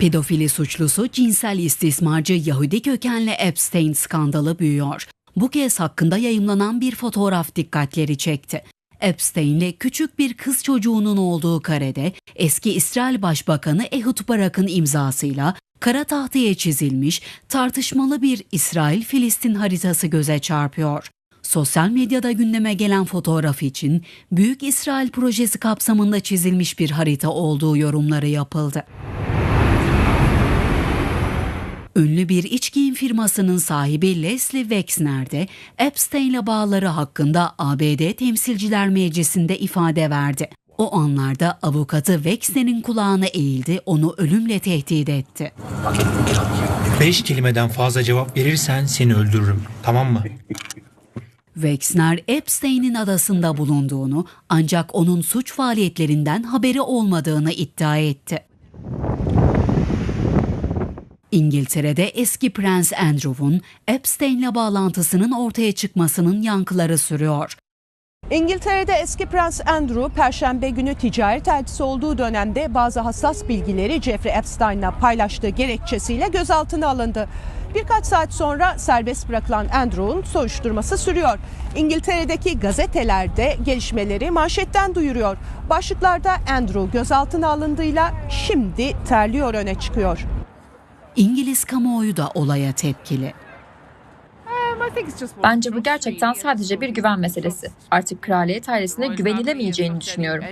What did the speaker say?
Pedofili suçlusu cinsel istismarcı Yahudi kökenli Epstein skandalı büyüyor. Bu kez hakkında yayımlanan bir fotoğraf dikkatleri çekti. Epstein'le küçük bir kız çocuğunun olduğu karede eski İsrail Başbakanı Ehud Barak'ın imzasıyla kara tahtaya çizilmiş tartışmalı bir İsrail-Filistin haritası göze çarpıyor. Sosyal medyada gündeme gelen fotoğraf için Büyük İsrail projesi kapsamında çizilmiş bir harita olduğu yorumları yapıldı. Ünlü bir iç giyim firmasının sahibi Leslie Wexner de Epstein'le bağları hakkında ABD Temsilciler Meclisi'nde ifade verdi. O anlarda avukatı Wexner'in kulağına eğildi, onu ölümle tehdit etti. Beş kelimeden fazla cevap verirsen seni öldürürüm. Tamam mı? Wexner, Epstein'in adasında bulunduğunu ancak onun suç faaliyetlerinden haberi olmadığını iddia etti. İngiltere'de eski Prens Andrew'un Epstein'le bağlantısının ortaya çıkmasının yankıları sürüyor. İngiltere'de eski Prens Andrew, Perşembe günü ticaret elçisi olduğu dönemde bazı hassas bilgileri Jeffrey Epstein'la paylaştığı gerekçesiyle gözaltına alındı. Birkaç saat sonra serbest bırakılan Andrew'un soruşturması sürüyor. İngiltere'deki gazetelerde gelişmeleri manşetten duyuruyor. Başlıklarda Andrew gözaltına alındığıyla şimdi terliyor öne çıkıyor. İngiliz kamuoyu da olaya tepkili. Bence bu gerçekten sadece bir güven meselesi. Artık kraliyet ailesine güvenilemeyeceğini düşünüyorum.